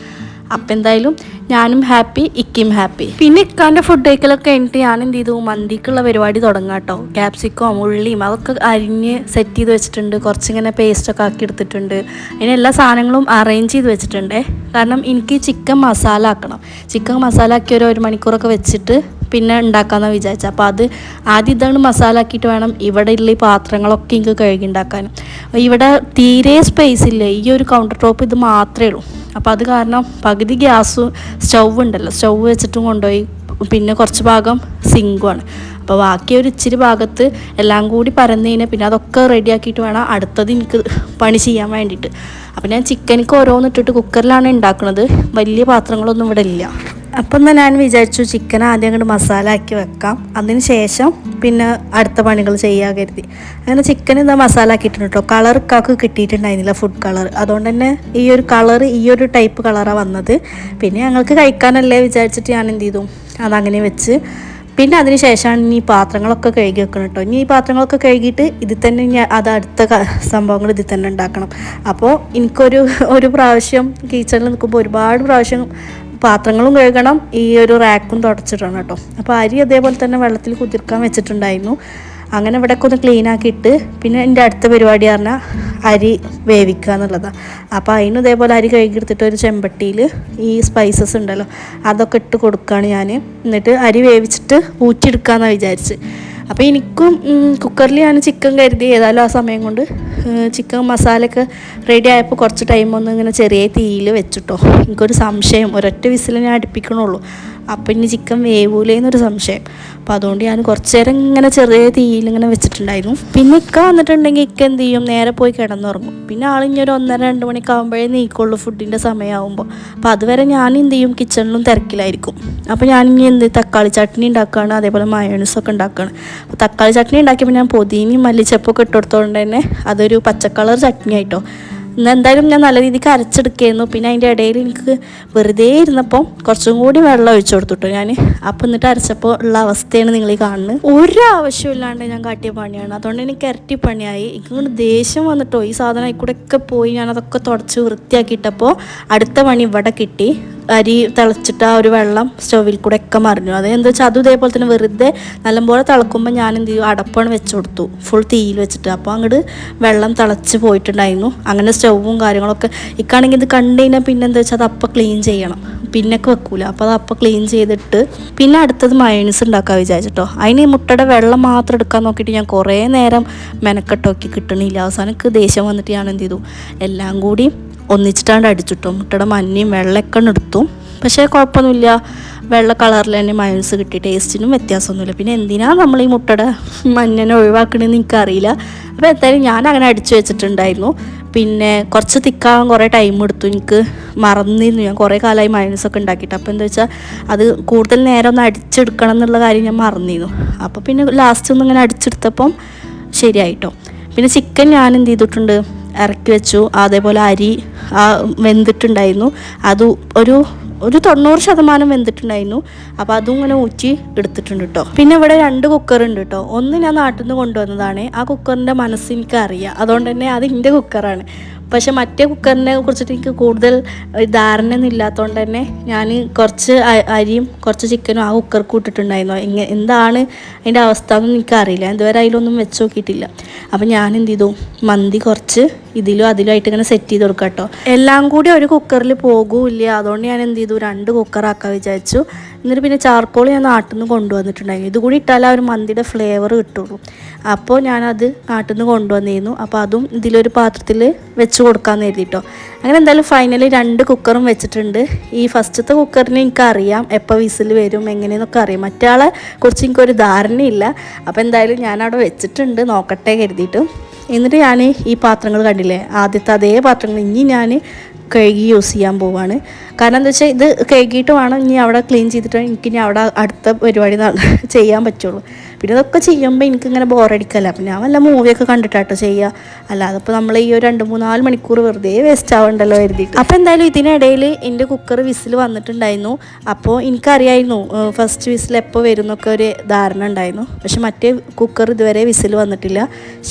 അപ്പം എന്തായാലും ഞാനും ഹാപ്പി ഇക്കും ഹാപ്പി പിന്നെ ഇക്കാന്റെ ഫുഡ് കഴിക്കലൊക്കെ കഴിഞ്ഞിട്ട് ഞാൻ എന്ത് ചെയ്തു? മന്തിക്കുള്ള പരിപാടി തുടങ്ങാം കേട്ടോ. ക്യാപ്സിക്കോം ഉള്ളിയും അതൊക്കെ അരിഞ്ഞ് സെറ്റ് ചെയ്ത് വെച്ചിട്ടുണ്ട്. കുറച്ചിങ്ങനെ പേസ്റ്റൊക്കെ ആക്കി എടുത്തിട്ടുണ്ട്. അതിന് എല്ലാ സാധനങ്ങളും അറേഞ്ച് ചെയ്ത് വെച്ചിട്ടുണ്ട്. കാരണം എനിക്ക് ചിക്കൻ മസാല ആക്കണം. ചിക്കൻ മസാല ആക്കി ഒരു ഒരു മണിക്കൂറൊക്കെ വെച്ചിട്ട് പിന്നെ ഉണ്ടാക്കാമെന്നാണ് വിചാരിച്ചത് അപ്പോൾ അത് ആദ്യം ഇതാണ് മസാല ആക്കിയിട്ട് വേണം. ഇവിടെ ഉള്ള ഈ പാത്രങ്ങളൊക്കെ എനിക്ക് കഴുകി ഉണ്ടാക്കാനും ഇവിടെ തീരെ സ്പേസ് ഇല്ല. ഈ ഒരു കൗണ്ടർ ടോപ്പ് ഇത് മാത്രമേ ഉള്ളൂ. അപ്പോൾ അത് കാരണം പകുതി ഗ്യാസ് സ്റ്റൗ ഉണ്ടല്ലോ. സ്റ്റൗ വെച്ചിട്ടും കൊണ്ടുപോയി. പിന്നെ കുറച്ച് ഭാഗം സിങ്കുമാണ് അപ്പോൾ ബാക്കി ഒരു ഇച്ചിരി ഭാഗത്ത് എല്ലാം കൂടി പരന്ന് കഴിഞ്ഞാൽ പിന്നെ അതൊക്കെ റെഡിയാക്കിയിട്ട് വേണം അടുത്തത് എനിക്ക് പണി ചെയ്യാൻ വേണ്ടിയിട്ട്. അപ്പോൾ ഞാൻ ചിക്കനിക്ക് ഓരോന്നിട്ടിട്ട് കുക്കറിലാണ് ഉണ്ടാക്കുന്നത് വലിയ പാത്രങ്ങളൊന്നും ഇവിടെ ഇല്ല. അപ്പം എന്നാൽ ഞാൻ വിചാരിച്ചു ചിക്കൻ ആദ്യം അങ്ങോട്ട് മസാല ആക്കി വെക്കാം. അതിന് ശേഷം പിന്നെ അടുത്ത പണികൾ ചെയ്യാൻ കരുതി. അങ്ങനെ ചിക്കൻ ഇതാ മസാല ആക്കിയിട്ടുണ്ട് കേട്ടോ കളർ കാക്ക് കിട്ടിയിട്ടുണ്ടായിരുന്നില്ല ഫുഡ് കളർ അതുകൊണ്ട് തന്നെ ഈ ഒരു കളർ ഈ ഒരു ടൈപ്പ് കളറാണ് വന്നത്. പിന്നെ ഞങ്ങൾക്ക് കഴിക്കാനല്ലേ വിചാരിച്ചിട്ട് ഞാൻ എന്ത് ചെയ്തു? അതങ്ങനെ വെച്ച്. പിന്നെ അതിന് ശേഷമാണ് ഇനി പാത്രങ്ങളൊക്കെ കഴുകി വെക്കണം കേട്ടോ ഇനി ഈ പാത്രങ്ങളൊക്കെ കഴുകിയിട്ട് ഇതിൽ തന്നെ ഞാൻ അത് അടുത്ത സംഭവങ്ങൾ ഇതിൽ തന്നെ ഉണ്ടാക്കണം. അപ്പോൾ എനിക്കൊരു ഒരു പ്രാവശ്യം കിച്ചണിൽ നിൽക്കുമ്പോൾ ഒരുപാട് പ്രാവശ്യം പാത്രങ്ങളും കഴുകണം. ഈ ഒരു റാക്കും തുടച്ചിടണം കേട്ടോ. അപ്പോൾ അരി അതേപോലെ തന്നെ വെള്ളത്തിൽ കുതിർക്കാൻ വെച്ചിട്ടുണ്ടായിരുന്നു. അങ്ങനെ ഇവിടെയൊക്കെ ഒന്ന് ക്ലീൻ ആക്കിയിട്ട് പിന്നെ എന്റെ അടുത്ത പരിപാടി പറഞ്ഞാൽ അരി വേവിക്കുക എന്നുള്ളതാണ് അപ്പോൾ അതിന് ഇതേപോലെ അരി കഴുകിയെടുത്തിട്ട് ഒരു ചെമ്പട്ടിയിൽ ഈ സ്പൈസസ് ഉണ്ടല്ലോ അതൊക്കെ ഇട്ട് കൊടുക്കുകയാണ് ഞാൻ എന്നിട്ട് അരി വേവിച്ചിട്ട് ഊറ്റിയെടുക്കാമെന്നാണ് വിചാരിച്ച്. അപ്പോൾ എനിക്കും കുക്കറിൽ ഞാൻ ചിക്കൻ കരുതി. ഏതായാലും ആ സമയം കൊണ്ട് ചിക്കൻ മസാലയൊക്കെ റെഡി ആയപ്പോൾ കുറച്ച് ടൈം ഒന്ന് ഇങ്ങനെ ചെറിയ തീയിൽ വെച്ചിട്ടോ. എനിക്കൊരു സംശയം ഒരൊറ്റ വിസിൽ ഞാൻ അടുപ്പിക്കണുള്ളൂ. അപ്പം ഇനി ചിക്കൻ വേവൂലേന്നൊരു സംശയം. അപ്പോൾ അതുകൊണ്ട് ഞാൻ കുറച്ച് നേരം ഇങ്ങനെ ചെറിയ തീയിലിങ്ങനെ വെച്ചിട്ടുണ്ടായിരുന്നു. പിന്നെ ഇക്ക വന്നിട്ടുണ്ടെങ്കിൽ ഇക്ക എന്ത് ചെയ്യും? നേരെ പോയി കിടന്നുറങ്ങും. പിന്നെ ആളിഞ്ഞ ഒരു ഒന്നര രണ്ട് മണിക്ക് ആകുമ്പോഴേ നീക്കുള്ളൂ ഫുഡിന്റെ സമയമാകുമ്പോൾ അപ്പോൾ അതുവരെ ഞാൻ എന്ത് ചെയ്യും? കിച്ചണിലും തിരക്കിലായിരിക്കും. അപ്പോൾ ഞാൻ ഇനി എന്ത് തക്കാളി ചട്നി ഉണ്ടാക്കുകയാണ് അതേപോലെ മയോണീസൊക്കെ ഉണ്ടാക്കുകയാണ് അപ്പോൾ തക്കാളി ചട്നി ഉണ്ടാക്കിയപ്പോൾ ഞാൻ പൊതിനയും മല്ലിച്ചപ്പൊക്കെ ഇട്ടുകൊടുത്തോണ്ട് തന്നെ അതൊരു പച്ചക്കളർ ചട്നി ആയിട്ടോ എന്തായാലും ഞാൻ നല്ല രീതിക്ക് അരച്ചെടുക്കായിരുന്നു. പിന്നെ അതിന്റെ ഇടയിൽ എനിക്ക് വെറുതെ ഇരുന്നപ്പോൾ കുറച്ചും കൂടി വെള്ളം ഒഴിച്ചു കൊടുത്തിട്ടു ഞാൻ അപ്പം എന്നിട്ട് അരച്ചപ്പോൾ ഉള്ള അവസ്ഥയാണ് നിങ്ങൾ ഈ കാണുന്നത്. ഒരു ആവശ്യമില്ലാണ്ട് ഞാൻ കാട്ടിയ പണിയാണ്. അതുകൊണ്ട് എനിക്ക് ഇരട്ടി പണിയായി. ഇങ്ങോട്ട് ദേഷ്യം വന്നിട്ടോ ഈ സാധനം ഇക്കൂടെ ഒക്കെ പോയി ഞാൻ അതൊക്കെ തുടച്ച് വൃത്തിയാക്കിയിട്ടപ്പോൾ അടുത്ത പണി ഇവിടെ കിട്ടി. അരി തിളച്ചിട്ട് ആ ഒരു വെള്ളം സ്റ്റൗവിൽ കൂടെ ഒക്കെ മറിഞ്ഞു. അത് എന്താ വെച്ചാൽ അതും ഇതേപോലെ തന്നെ വെറുതെ നല്ലപോലെ തിളക്കുമ്പോൾ ഞാൻ എന്ത് ചെയ്യും അടപ്പാണ് വെച്ച് കൊടുത്തു. ഫുൾ തീയിൽ വെച്ചിട്ട്. അപ്പോൾ അങ്ങോട്ട് വെള്ളം തിളച്ച് പോയിട്ടുണ്ടായിരുന്നു. അങ്ങനെ സ്റ്റൗവും കാര്യങ്ങളൊക്കെ ഇക്കാണെങ്കിൽ ഇത് കണ്ടു കഴിഞ്ഞാൽ പിന്നെ എന്താ വെച്ചാൽ അത് അപ്പം ക്ലീൻ ചെയ്യണം. പിന്നൊക്കെ വെക്കൂല. അപ്പോൾ അത് അപ്പം ക്ലീൻ ചെയ്തിട്ട് പിന്നെ അടുത്തത് മയോണീസ് ഉണ്ടാക്കാൻ വിചാരിച്ചിട്ടോ. അതിന് മുട്ടയുടെ വെള്ളം മാത്രം എടുക്കാൻ നോക്കിയിട്ട് ഞാൻ കുറേ നേരം മെനക്കെട്ടോക്കി കിട്ടണില്ല. അവസാനം ദേഷ്യം വന്നിട്ട് ഞാൻ എന്ത് ചെയ്തു? എല്ലാം കൂടി ഒന്നിച്ചിട്ടാണ്ട് അടിച്ചിട്ടു. മുട്ടയുടെ മഞ്ഞയും വെള്ളമൊക്കെ എടുത്തു. പക്ഷേ കുഴപ്പമൊന്നുമില്ല വെള്ള കളറിൽ തന്നെ മയോണീസ് കിട്ടി. ടേസ്റ്റിനും വ്യത്യാസമൊന്നുമില്ല. പിന്നെ എന്തിനാ നമ്മൾ ഈ മുട്ടയുടെ മഞ്ഞനെ ഒഴിവാക്കണമെന്ന് എനിക്കറിയില്ല. അപ്പോൾ എന്തായാലും ഞാൻ അങ്ങനെ അടിച്ചു വെച്ചിട്ടുണ്ടായിരുന്നു. പിന്നെ കുറച്ച് തിക്കാവാൻ കുറേ ടൈം എടുത്തു. എനിക്ക് മറന്നിരുന്നു. ഞാൻ കുറേ കാലമായി മയോണീസ് ഒക്കെ ഉണ്ടാക്കിയിട്ട്. അപ്പോൾ എന്താ വെച്ചാൽ അത് കൂടുതൽ നേരം ഒന്ന് അടിച്ചെടുക്കണം എന്നുള്ള കാര്യം ഞാൻ മറന്നിരുന്നു. അപ്പോൾ പിന്നെ ലാസ്റ്റ് ഒന്ന് ഇങ്ങനെ അടിച്ചെടുത്തപ്പം ശരിയായിട്ടോ. പിന്നെ ചിക്കൻ ഞാൻ എന്ത് ചെയ്തിട്ടുണ്ട്? ഇറക്കി വെച്ചു. അതേപോലെ അരി വെന്തിട്ടുണ്ടായിരുന്നു. അത് ഒരു ഒരു തൊണ്ണൂറ് ശതമാനം വെന്തിട്ടുണ്ടായിരുന്നു. അപ്പോൾ അതും ഇങ്ങനെ ഊച്ചി എടുത്തിട്ടുണ്ട് കേട്ടോ പിന്നെ ഇവിടെ രണ്ട് കുക്കർ ഉണ്ട് കേട്ടോ ഒന്ന് ഞാൻ നാട്ടിൽ നിന്ന് കൊണ്ടുവന്നതാണ്. ആ കുക്കറിന്റെ മനസ്സ് എനിക്ക് അറിയാം അതുകൊണ്ട് തന്നെ അത് എന്റെ കുക്കറാണ് പക്ഷെ മറ്റേ കുക്കറിനെ കുറിച്ചിട്ട് എനിക്ക് കൂടുതൽ ധാരണ ഒന്നും ഇല്ലാത്തതുകൊണ്ട് തന്നെ ഞാൻ കുറച്ച് അരിയും കുറച്ച് ചിക്കനും ആ കുക്കർ കൂട്ടിട്ടുണ്ടായിരുന്നു എങ്ങനെ എന്താണ് അതിന്റെ അവസ്ഥ എന്നൊന്നും എനിക്കറിയില്ല. ഇതുവരെ അതിലൊന്നും വെച്ച് നോക്കിയിട്ടില്ല. അപ്പം ഞാൻ എന്ത് ചെയ്തു? മന്തി കുറച്ച് ഇതിലും അതിലും ആയിട്ട് ഇങ്ങനെ സെറ്റ് ചെയ്ത് കൊടുക്കാം കേട്ടോ എല്ലാം കൂടി ഒരു കുക്കറിൽ പോകൂല്ല അതുകൊണ്ട് ഞാൻ എന്ത് ചെയ്തു? രണ്ട് കുക്കറാക്കാൻ വിചാരിച്ചു. എന്നിട്ട് പിന്നെ ചാർക്കോൾ ഞാൻ നാട്ടിൽ നിന്ന് കൊണ്ടുവന്നിട്ടുണ്ടായിരുന്നു ഇതുകൂടി ഇട്ടാലേ ആ ഒരു മന്തിയുടെ ഫ്ലേവർ കിട്ടുള്ളൂ. അപ്പോൾ ഞാനത് നാട്ടിൽ നിന്ന് കൊണ്ടുവന്നിരുന്നു. അപ്പോൾ അതും ഇതിലൊരു പാത്രത്തിൽ വെച്ച് കൊടുക്കാമെന്ന് കരുതിട്ടോ. അങ്ങനെ എന്തായാലും ഫൈനലി രണ്ട് കുക്കറും വെച്ചിട്ടുണ്ട്. ഈ ഫസ്റ്റത്തെ കുക്കറിന് എനിക്കറിയാം. എപ്പോൾ വിസിൽ വരും എങ്ങനെയെന്നൊക്കെ അറിയാം. മറ്റാളെ കുറിച്ച് എനിക്കൊരു ധാരണയില്ല. അപ്പോൾ എന്തായാലും ഞാനവിടെ വെച്ചിട്ടുണ്ട്. നോക്കട്ടെ കരുതിയിട്ട്. എന്നിട്ട് ഞാൻ ഈ പാത്രങ്ങൾ കണ്ടില്ലേ? ആദ്യത്തെ അതേ പാത്രങ്ങൾ. ഇനി ഞാൻ കഴുകി യൂസ് ചെയ്യാൻ പോവാണ്. കാരണം എന്താ വെച്ചാൽ ഇത് കഴുകിയിട്ട് വേണം ഇനി അവിടെ ക്ലീൻ ചെയ്തിട്ട് എനിക്ക് ഇനി അവിടെ അടുത്ത പരിപാടി ചെയ്യാൻ പറ്റുള്ളൂ. പിന്നെ ഇതൊക്കെ ചെയ്യുമ്പോൾ എനിക്കിങ്ങനെ ബോറടിക്കല്ല പിന്നെ ഞാൻ വല്ല മൂവിയൊക്കെ കണ്ടിട്ടാട്ടോ ചെയ്യുക അല്ലാതെ ഇപ്പോൾ നമ്മൾ ഈ ഒരു രണ്ട് മൂന്നാൽ മണിക്കൂർ വെറുതെ വേസ്റ്റ് ആവണ്ടല്ലോ കരുതിയിട്ട്. അപ്പോൾ എന്തായാലും ഇതിനിടയിൽ എന്റെ കുക്കർ വിസിൽ വന്നിട്ടുണ്ടായിരുന്നു. അപ്പോൾ എനിക്കറിയായിരുന്നു ഫസ്റ്റ് വിസിൽ എപ്പോൾ വരും എന്നൊക്കെ ഒരു ധാരണ ഉണ്ടായിരുന്നു. പക്ഷെ മറ്റേ കുക്കർ ഇതുവരെ വിസിൽ വന്നിട്ടില്ല.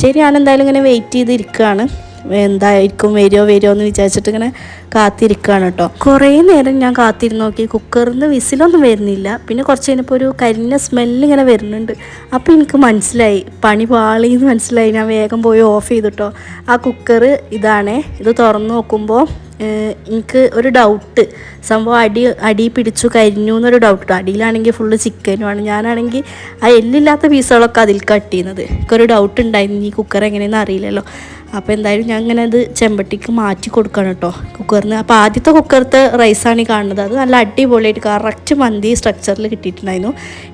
ശരി ഞാൻ എന്തായാലും ഇങ്ങനെ വെയിറ്റ് ചെയ്തിരിക്കുകയാണ് എന്തായിരിക്കും വരുമോ വരുമോ എന്ന് വിചാരിച്ചിട്ട് ഇങ്ങനെ കാത്തിരിക്കുകയാണ് കേട്ടോ. കുറേ നേരം ഞാൻ കാത്തിരുന്ന് നോക്കി. കുക്കറിൽ നിന്ന് വിസിലൊന്നും വരുന്നില്ല. പിന്നെ കുറച്ച് കഴിഞ്ഞപ്പോൾ ഒരു കരിഞ്ഞ സ്മെല്ല് ഇങ്ങനെ വരുന്നുണ്ട്. അപ്പോൾ എനിക്ക് മനസ്സിലായി. പണി പാളിന്ന് മനസ്സിലായി. ഞാൻ വേഗം പോയി ഓഫ് ചെയ്തിട്ടോ ആ കുക്കർ ഇതാണേ. ഇത് തുറന്ന് നോക്കുമ്പോൾ എനിക്ക് ഒരു ഡൗട്ട് സംഭവം അടി അടി പിടിച്ചു കരിഞ്ഞു എന്നൊരു ഡൗട്ട് അടിയിലാണെങ്കിൽ ഫുള്ള് ചിക്കനുമാണ് ഞാനാണെങ്കിൽ ആ എല്ലില്ലാത്ത പീസുകളൊക്കെ അതിൽ കട്ട് ചെയ്യുന്നത്. എനിക്കൊരു ഡൗട്ട് ഉണ്ടായിരുന്നു. ഈ കുക്കർ എങ്ങനെയെന്ന് അറിയില്ലല്ലോ. അപ്പോൾ എന്തായാലും ഞാൻ ഇങ്ങനെ അത് ചെമ്പട്ടിക്ക് മാറ്റി കൊടുക്കണം കേട്ടോ കുക്കറിന് അപ്പോൾ ആദ്യത്തെ കുക്കറത്തെ റൈസാണ് ഈ കാണുന്നത്. അത് നല്ല അടിപൊളിയായിട്ട് കറക്റ്റ് മന്തി സ്ട്രക്ചറിൽ കിട്ടിയിട്ടുണ്ടായിരുന്നു.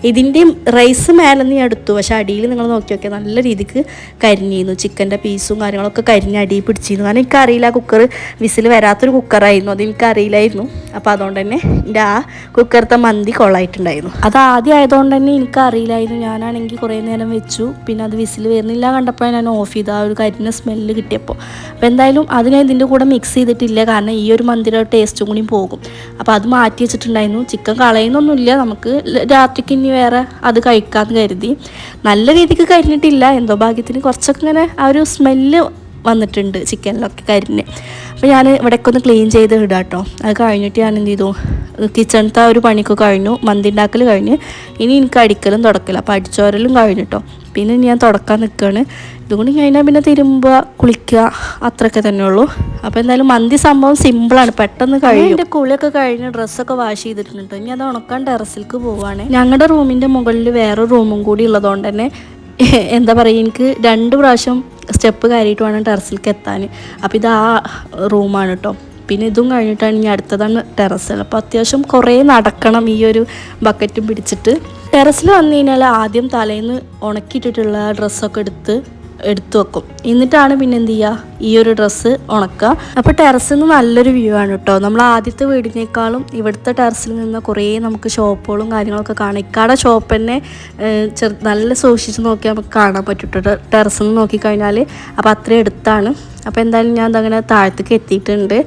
ഇതിന്റെയും റൈസ് മേലെ നീ എടുത്തു. പക്ഷേ അടിയിൽ നിങ്ങൾ നോക്കി നോക്കിയാൽ നല്ല രീതിക്ക് കരിഞ്ഞിരുന്നു. ചിക്കന്റെ പീസും കാര്യങ്ങളൊക്കെ കരിഞ്ഞ് അടിയിൽ പിടിച്ചിരുന്നു. കാരണം എനിക്കറിയില്ല കുക്കർ വിസിൽ വരാത്തൊരു കുക്കറായിരുന്നു. അത് എനിക്കറിയില്ലായിരുന്നു. അപ്പോൾ അതുകൊണ്ട് തന്നെ എന്റെ ആ കുക്കറത്തെ മന്തി കൊള്ളായിട്ടുണ്ടായിരുന്നു. അത് ആദ്യം ആയതുകൊണ്ട് തന്നെ എനിക്കറിയില്ലായിരുന്നു. ഞാനാണെങ്കിൽ കുറേ നേരം വെച്ചു. പിന്നെ അത് വിസിൽ വരുന്നില്ല കണ്ടപ്പോൾ ഞാൻ ഓഫ് ചെയ്തു. ആ ഒരു കരിഞ്ഞ സ്മെല്ല് കിട്ടിയപ്പോൾ. അപ്പോൾ എന്തായാലും അത് ഞാൻ ഇതിന്റെ കൂടെ മിക്സ് ചെയ്തിട്ടില്ല. കാരണം ഈ ഒരു മന്തിയുടെ ടേസ്റ്റും കൂടി പോകും. അപ്പോൾ അത് മാറ്റി വെച്ചിട്ടുണ്ടായിരുന്നു. ചിക്കൻ കളയുന്നൊന്നുമില്ല. നമുക്ക് രാത്രിക്ക് ഇനി വേറെ അത് കഴിക്കാമെന്ന് കരുതി. നല്ല രീതിക്ക് കരിഞ്ഞിട്ടില്ല എന്തോ ഭാഗ്യത്തിന് കുറച്ചൊക്കെ ഇങ്ങനെ ആ ഒരു സ്മെല്ല് വന്നിട്ടുണ്ട് ചിക്കനിലൊക്കെ കരിഞ്ഞ്. അപ്പോൾ ഞാൻ ഇവിടേക്ക് ഒന്ന് ക്ലീൻ ചെയ്ത് ഇടാം കേട്ടോ അത് കഴിഞ്ഞിട്ട് ഞാൻ എന്ത് ചെയ്തു കിച്ചണത്തെ ആ ഒരു പണിയൊക്കെ കഴിഞ്ഞു. മന്തി ഉണ്ടാക്കൽ കഴിഞ്ഞ്. ഇനി എനിക്ക് അടിക്കലും തുടക്കലും അപ്പോൾ അടിച്ചോരലും കഴിഞ്ഞിട്ടോ പിന്നെ ഞാൻ തുടക്കാൻ നിൽക്കുകയാണ് ഇതുകൊണ്ട് കഴിഞ്ഞാൽ പിന്നെ തിരുമ്പുക കുളിക്കുക അത്രയൊക്കെ തന്നെ ഉള്ളൂ. അപ്പോൾ എന്തായാലും മന്തി സംഭവം സിമ്പിളാണ് പെട്ടെന്ന് കഴിഞ്ഞു എന്റെ കുളിയൊക്കെ കഴിഞ്ഞ് ഡ്രസ്സൊക്കെ വാഷ് ചെയ്തിട്ടുണ്ട്. ഇനി അത് ഉണക്കാൻ ടെറസിലേക്ക് പോവുകയാണ് ഞങ്ങളുടെ റൂമിന്റെ മുകളിൽ വേറെ റൂമും കൂടി ഉള്ളതുകൊണ്ട് തന്നെ എന്താ പറയുക എനിക്ക് രണ്ട് പ്രാവശ്യം സ്റ്റെപ്പ് കയറിയിട്ട് വേണം ടെറസിലേക്ക് എത്താൻ. അപ്പോൾ ഇത് ആ റൂമാണ് കേട്ടോ പിന്നെ ഇതും കഴിഞ്ഞിട്ടാണ് ഇനി അടുത്തതാണ് ടെറസിൽ അപ്പോൾ അത്യാവശ്യം കുറേ നടക്കണം ഈ ഒരു ബക്കറ്റും പിടിച്ചിട്ട്. ടെറസിൽ വന്നു കഴിഞ്ഞാൽ ആദ്യം തലേന്ന് ഉണക്കിയിട്ടിട്ടുള്ള ഡ്രസ്സൊക്കെ എടുത്ത് എടുത്തു വെക്കും. എന്നിട്ടാണ് പിന്നെ എന്ത് ചെയ്യുക? ഈ ഒരു ഡ്രസ്സ് ഉണക്കുക. അപ്പോൾ ടെറസിൽ നിന്ന് നല്ലൊരു വ്യൂ ആണ് കേട്ടോ. നമ്മൾ ആദ്യത്തെ വീടിനേക്കാളും ഇവിടുത്തെ ടെറസിൽ നിന്ന് കുറേ നമുക്ക് ഷോപ്പുകളും കാര്യങ്ങളൊക്കെ കാണാം. ഇക്കാടെ ഷോപ്പ് തന്നെ ചെറു നല്ല സൂക്ഷിച്ച് നോക്കിയാൽ നമുക്ക് കാണാൻ പറ്റും കേട്ടോ ടെറസിൽ നിന്ന് നോക്കിക്കഴിഞ്ഞാൽ അപ്പോൾ അത്രയും എടുത്താണ് അപ്പോൾ എന്തായാലും ഞാൻ അതങ്ങനെ താഴത്തേക്ക് എത്തിയിട്ടുണ്ട്.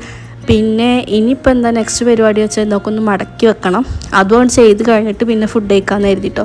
പിന്നെ ഇനിയിപ്പോൾ എന്താ നെക്സ്റ്റ് പരിപാടി വെച്ചാൽ നോക്കൊന്ന് മടക്കി വെക്കണം. അതും ചെയ്ത് കഴിഞ്ഞിട്ട് പിന്നെ ഫുഡ് കഴിക്കാമെന്ന് കരുതിട്ടോ.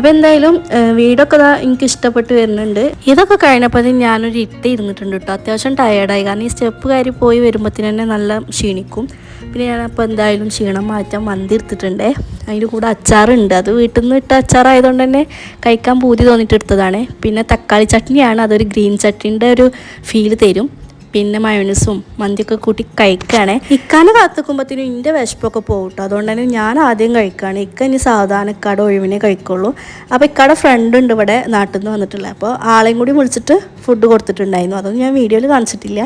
അപ്പോൾ എന്തായാലും വീടൊക്കെ ഇതാ എനിക്ക് ഇഷ്ടപ്പെട്ട് വരുന്നുണ്ട്. ഇതൊക്കെ കഴിഞ്ഞപ്പോൾ ഞാനൊരു ഇട്ട് ഇരുന്നിട്ടുണ്ട് കേട്ടോ അത്യാവശ്യം ടയേർഡായി കാരണം ഈ സ്റ്റെപ്പ് കയറി പോയി വരുമ്പോഴത്തേന് തന്നെ നല്ല ക്ഷീണിക്കും. പിന്നെ ഞാനപ്പോൾ എന്തായാലും ക്ഷീണം മാറ്റാൻ മന്തി എടുത്തിട്ടുണ്ട് അതിന്റെ കൂടെ അച്ചാറുണ്ട്. അത് വീട്ടിൽ നിന്ന് ഇട്ട അച്ചാറായതുകൊണ്ട് തന്നെ കഴിക്കാൻ പൂതി തോന്നിയിട്ട് എടുത്തതാണ്. പിന്നെ തക്കാളി ചട്നിയാണ്. അതൊരു ഗ്രീൻ ചട്നിന്റെ ഒരു ഫീൽ തരും. പിന്നെ മയോണീസും മന്തിയൊക്കെ കൂട്ടി കഴിക്കുകയാണ് ഇക്കാനെ കാത്തുക്കുമ്പോഴത്തേനും എന്റെ വിശപ്പൊക്കെ പോകും അതുകൊണ്ട് തന്നെ ഞാൻ ആദ്യം കഴിക്കുകയാണ് ഇക്ക ഇനി സാധാരണ ഇക്കാടെ ഒഴിവിനെ കഴിക്കുള്ളൂ. അപ്പോൾ ഇക്കാടെ ഫ്രണ്ട് ഉണ്ട് ഇവിടെ നാട്ടിൽ നിന്ന് വന്നിട്ടുള്ളത് അപ്പോൾ ആളെയും കൂടി വിളിച്ചിട്ട് ഫുഡ് കൊടുത്തിട്ടുണ്ടായിരുന്നു. അതൊന്നും ഞാൻ വീഡിയോയിൽ കാണിച്ചിട്ടില്ല.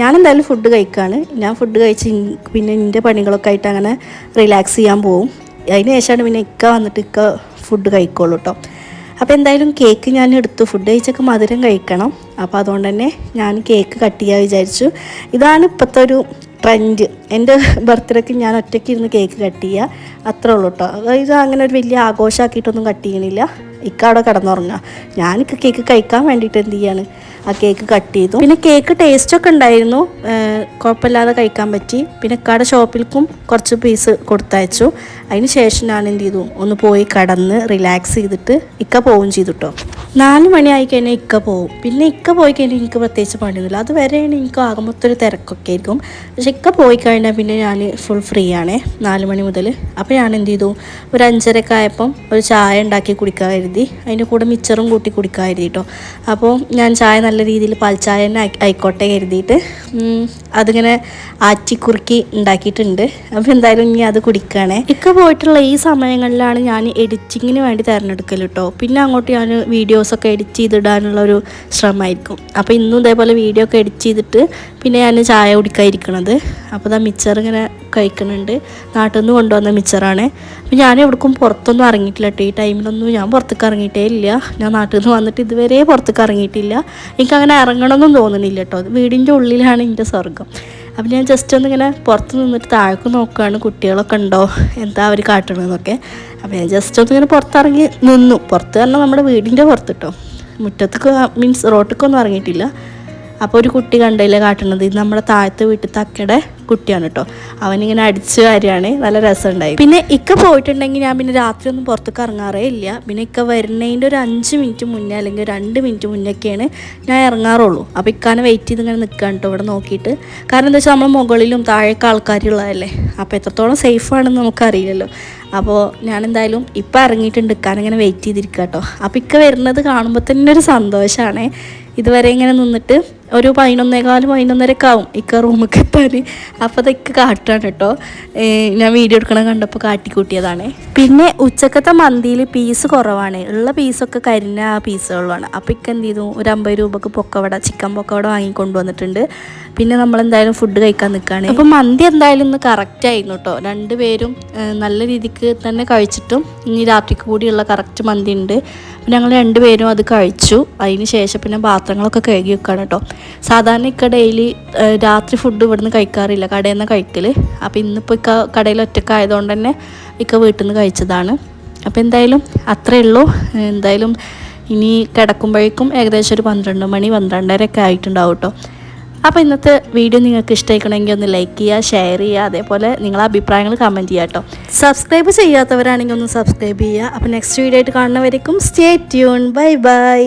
ഞാൻ എന്തായാലും ഫുഡ് കഴിക്കുകയാണ് ഞാൻ ഫുഡ് കഴിച്ച് പിന്നെ എന്റെ പണികളൊക്കെ ആയിട്ട് അങ്ങനെ റിലാക്സ് ചെയ്യാൻ പോകും അതിന് ശേഷമാണ് പിന്നെ ഇക്ക വന്നിട്ട് ഇക്ക ഫുഡ് കഴിക്കുള്ളൂ കേട്ടോ അപ്പോൾ എന്തായാലും കേക്ക് ഞാൻ എടുത്തു. ഫുഡ് കഴിച്ചൊക്കെ മധുരം കഴിക്കണം. അപ്പോൾ അതുകൊണ്ട് തന്നെ ഞാൻ കേക്ക് കട്ട് ചെയ്യാൻ വിചാരിച്ചു. ഇതാണ് ഇപ്പോഴത്തെ ഒരു ട്രെൻഡ് എന്റെ ബർത്ത്ഡേക്ക് ഞാൻ ഒറ്റയ്ക്ക് ഇരുന്ന് കേക്ക് കട്ട് ചെയ്യുക അത്രേ ഉള്ളൂ കേട്ടോ അതായത് അങ്ങനെ ഒരു വലിയ ആഘോഷമാക്കിയിട്ടൊന്നും കട്ട് ചെയ്യണില്ല. ഇക്ക അവിടെ കിടന്നുറങ്ങുക. ഞാനിക്ക് കേക്ക് കഴിക്കാൻ വേണ്ടിയിട്ട് എന്ത് ചെയ്യാണ്? ആ കേക്ക് കട്ട് ചെയ്തു. പിന്നെ കേക്ക് ടേസ്റ്റൊക്കെ ഉണ്ടായിരുന്നു. കുഴപ്പമില്ലാതെ കഴിക്കാൻ പറ്റി. പിന്നെ കട ഷോപ്പിൽക്കും കുറച്ച് പീസ് കൊടുത്തയച്ചു. അതിന് ശേഷം ഞാൻ എന്ത് ചെയ്തു? ഒന്ന് പോയി കടന്ന് റിലാക്സ് ചെയ്തിട്ട് ഇക്ക പോവുകയും ചെയ്തു കേട്ടോ നാല് മണിയായി കഴിഞ്ഞാൽ ഇക്ക പോവും. പിന്നെ ഇക്ക പോയി കഴിഞ്ഞാൽ എനിക്ക് പ്രത്യേകിച്ച് പണിയൊന്നുമില്ല. അത് വരെയാണ് എനിക്ക് ആകുമ്പോഴത്തെ ഒരു തിരക്കൊക്കെ ആയിരിക്കും. പക്ഷെ ഇക്ക പോയി കഴിഞ്ഞാൽ പിന്നെ ഞാൻ ഫുൾ ഫ്രീ ആണേ. നാല് മണി മുതൽ അപ്പോൾ ഞാൻ എന്ത് ചെയ്തു? ഒരു അഞ്ചരക്കായപ്പം ഒരു ചായ ഉണ്ടാക്കി കുടിക്കാൻ കരുതി അതിന്റെ കൂടെ മിച്ചറും കൂട്ടി കുടിക്കാൻ കരുതി കേട്ടോ. അപ്പോൾ ഞാൻ ചായ നല്ല രീതിയിൽ പാൽച്ചായ തന്നെ ആയി- ആയിക്കോട്ടെ കരുതിയിട്ട് അതിങ്ങനെ ആറ്റിക്കുറുക്കി ഉണ്ടാക്കിയിട്ടുണ്ട്. അപ്പോൾ എന്തായാലും ഇനി അത് കുടിക്കുകയാണേ. ഇക്ക പോയിട്ടുള്ള ഈ സമയങ്ങളിലാണ് ഞാൻ എഡിറ്റിങ്ങിന് വേണ്ടി തിരഞ്ഞെടുക്കൽ കേട്ടോ. പിന്നെ അങ്ങോട്ട് ഞാൻ വീഡിയോസൊക്കെ എഡിറ്റ് ചെയ്തിടാനുള്ള ഒരു ശ്രമമായിരിക്കും. അപ്പോൾ ഇന്നും ഇതേപോലെ വീഡിയോ ഒക്കെ എഡിറ്റ് ചെയ്തിട്ട് പിന്നെ ഞാൻ ചായ കുടിക്കാതിരിക്കണത്. അപ്പോൾ ഇതാ മിച്ചർ ഇങ്ങനെ കഴിക്കുന്നുണ്ട് നാട്ടിൽ നിന്ന് കൊണ്ടുവന്ന മിച്ചറാണ് അപ്പോൾ ഞാൻ എവിടേക്കും പുറത്തൊന്നും ഇറങ്ങിയിട്ടില്ല കേട്ടോ. ഈ ടൈമിലൊന്നും ഞാൻ പുറത്തേക്ക് ഇറങ്ങിയിട്ടേ ഇല്ല ഞാൻ നാട്ടിൽ നിന്ന് വന്നിട്ട് ഇതുവരെ പുറത്തേക്ക് ഇറങ്ങിയിട്ടില്ല എനിക്ക് അങ്ങനെ ഇറങ്ങണമെന്നും തോന്നുന്നില്ല കേട്ടോ. വീടിന്റെ ഉള്ളിലാണ് എന്റെ സ്വർഗം അപ്പം ഞാൻ ജസ്റ്റ് ഒന്ന് ഇങ്ങനെ പുറത്ത് നിന്നിട്ട് താഴേക്ക് നോക്കുകയാണ്. കുട്ടികളൊക്കെ ഉണ്ടോ? എന്താ അവർ കാട്ടണമെന്നൊക്കെ അപ്പോൾ ഞാൻ ജസ്റ്റ് ഒന്ന് ഇങ്ങനെ പുറത്തിറങ്ങി നിന്നു. പുറത്ത് പറഞ്ഞാൽ നമ്മുടെ വീടിന്റെ പുറത്ത് കേട്ടോ. മുറ്റത്തേക്ക് മീൻസ് റോട്ടിലേക്കൊന്നും ഇറങ്ങിയിട്ടില്ല. അപ്പോൾ ഒരു കുട്ടി കണ്ടില്ലേ കാട്ടണത്? ഇത് നമ്മുടെ താഴത്തെ വീട്ടിൽ തക്കയുടെ കുട്ടിയാണ് കേട്ടോ അവനിങ്ങനെ അടിച്ചു കാര്യമാണ് നല്ല രസമുണ്ടായി പിന്നെ ഇക്ക പോയിട്ടുണ്ടെങ്കിൽ ഞാൻ പിന്നെ രാത്രി ഒന്നും പുറത്തേക്ക് ഇറങ്ങാറേ ഇല്ല. പിന്നെ ഇക്ക വരുന്നതിന്റെ ഒരു അഞ്ച് മിനിറ്റ് മുന്നേ അല്ലെങ്കിൽ രണ്ട് മിനിറ്റ് മുന്നേക്കെയാണ് ഞാൻ ഇറങ്ങാറുള്ളൂ. അപ്പോൾ ഇക്കാനെ വെയിറ്റ് ചെയ്ത് ഇങ്ങനെ നിൽക്കുകയാണ് കേട്ടോ ഇവിടെ നോക്കിയിട്ട്. കാരണം എന്താ വെച്ചാൽ നമ്മൾ മുകളിലും താഴേക്ക് ആൾക്കാരുള്ളതല്ലേ? അപ്പോൾ എത്രത്തോളം സേഫ് ആണെന്ന് നമുക്കറിയില്ലല്ലോ. അപ്പോൾ ഞാൻ എന്തായാലും ഇപ്പം ഇറങ്ങിയിട്ടുണ്ട് ഇക്കാനിങ്ങനെ വെയിറ്റ് ചെയ്തിരിക്കുക കേട്ടോ അപ്പോൾ ഇക്ക വരുന്നത് കാണുമ്പോൾ തന്നെ ഒരു സന്തോഷമാണ്. ഇതുവരെ ഇങ്ങനെ നിന്നിട്ട് ഒരു പതിനൊന്നേകാൽ പതിനൊന്നരക്കെ ആവും ഇക്ക റൂമിൽ എത്താൻ അപ്പോൾ അതൊക്കെ കാട്ടാണ് കേട്ടോ. ഞാൻ വീഡിയോ എടുക്കണ കണ്ടപ്പോൾ കാട്ടിക്കൂട്ടിയതാണ്. പിന്നെ ഉച്ചക്കത്തെ മന്തിയിൽ പീസ് കുറവാണ്. ഉള്ള പീസൊക്കെ കരിഞ്ഞ ആ പീസുകളുമാണ് അപ്പോൾ ഇക്ക എന്ത് ചെയ്തു? ഒരു അമ്പത് രൂപക്ക് പൊക്കവട ചിക്കൻ പൊക്കവട വാങ്ങിക്കൊണ്ട് വന്നിട്ടുണ്ട് പിന്നെ നമ്മൾ എന്തായാലും ഫുഡ് കഴിക്കാൻ നിൽക്കുകയാണ് അപ്പോൾ മന്തി എന്തായാലും ഇന്ന് കറക്റ്റ് ആയിരുന്നു കേട്ടോ. രണ്ടുപേരും നല്ല രീതിക്ക് തന്നെ കഴിച്ചിട്ടും ഇനി രാത്രിക്ക് കൂടിയുള്ള കറക്റ്റ് മന്തി ഉണ്ട്. ഞങ്ങൾ രണ്ടുപേരും അത് കഴിച്ചു. അതിന് ശേഷം പിന്നെ പാത്രങ്ങളൊക്കെ കഴുകി വെക്കുകയാണ് കേട്ടോ. സാധാരണ ഇക്ക ഡെയിലി രാത്രി ഫുഡ് ഇവിടുന്ന് കഴിക്കാറില്ല. കടയിൽ നിന്ന് കഴിക്കൽ അപ്പോൾ ഇന്നിപ്പോൾ ഇക്ക കടയിൽ ഒറ്റക്കായതുകൊണ്ട് തന്നെ ഇക്ക വീട്ടിൽ നിന്ന് കഴിച്ചതാണ്. അപ്പോൾ എന്തായാലും അത്രയേ ഉള്ളൂ. എന്തായാലും ഇനി കിടക്കുമ്പോഴേക്കും ഏകദേശം ഒരു പന്ത്രണ്ട് മണി പന്ത്രണ്ടരയൊക്കെ ആയിട്ടുണ്ടാവും കേട്ടോ അപ്പോൾ ഇന്നത്തെ വീഡിയോ നിങ്ങൾക്ക് ഇഷ്ടമായിക്കണമെങ്കിൽ ഒന്ന് ലൈക്ക് ചെയ്യുക ഷെയർ ചെയ്യുക അതേപോലെ നിങ്ങളെ അഭിപ്രായങ്ങൾ കമന്റ് ചെയ്യുക കേട്ടോ സബ്സ്ക്രൈബ് ചെയ്യാത്തവരാണെങ്കിൽ ഒന്ന് സബ്സ്ക്രൈബ് ചെയ്യുക. അപ്പോൾ നെക്സ്റ്റ് വീഡിയോ ആയിട്ട് കാണുന്നവരേക്കും സ്റ്റേ ട്യൂൺ ബൈ ബൈ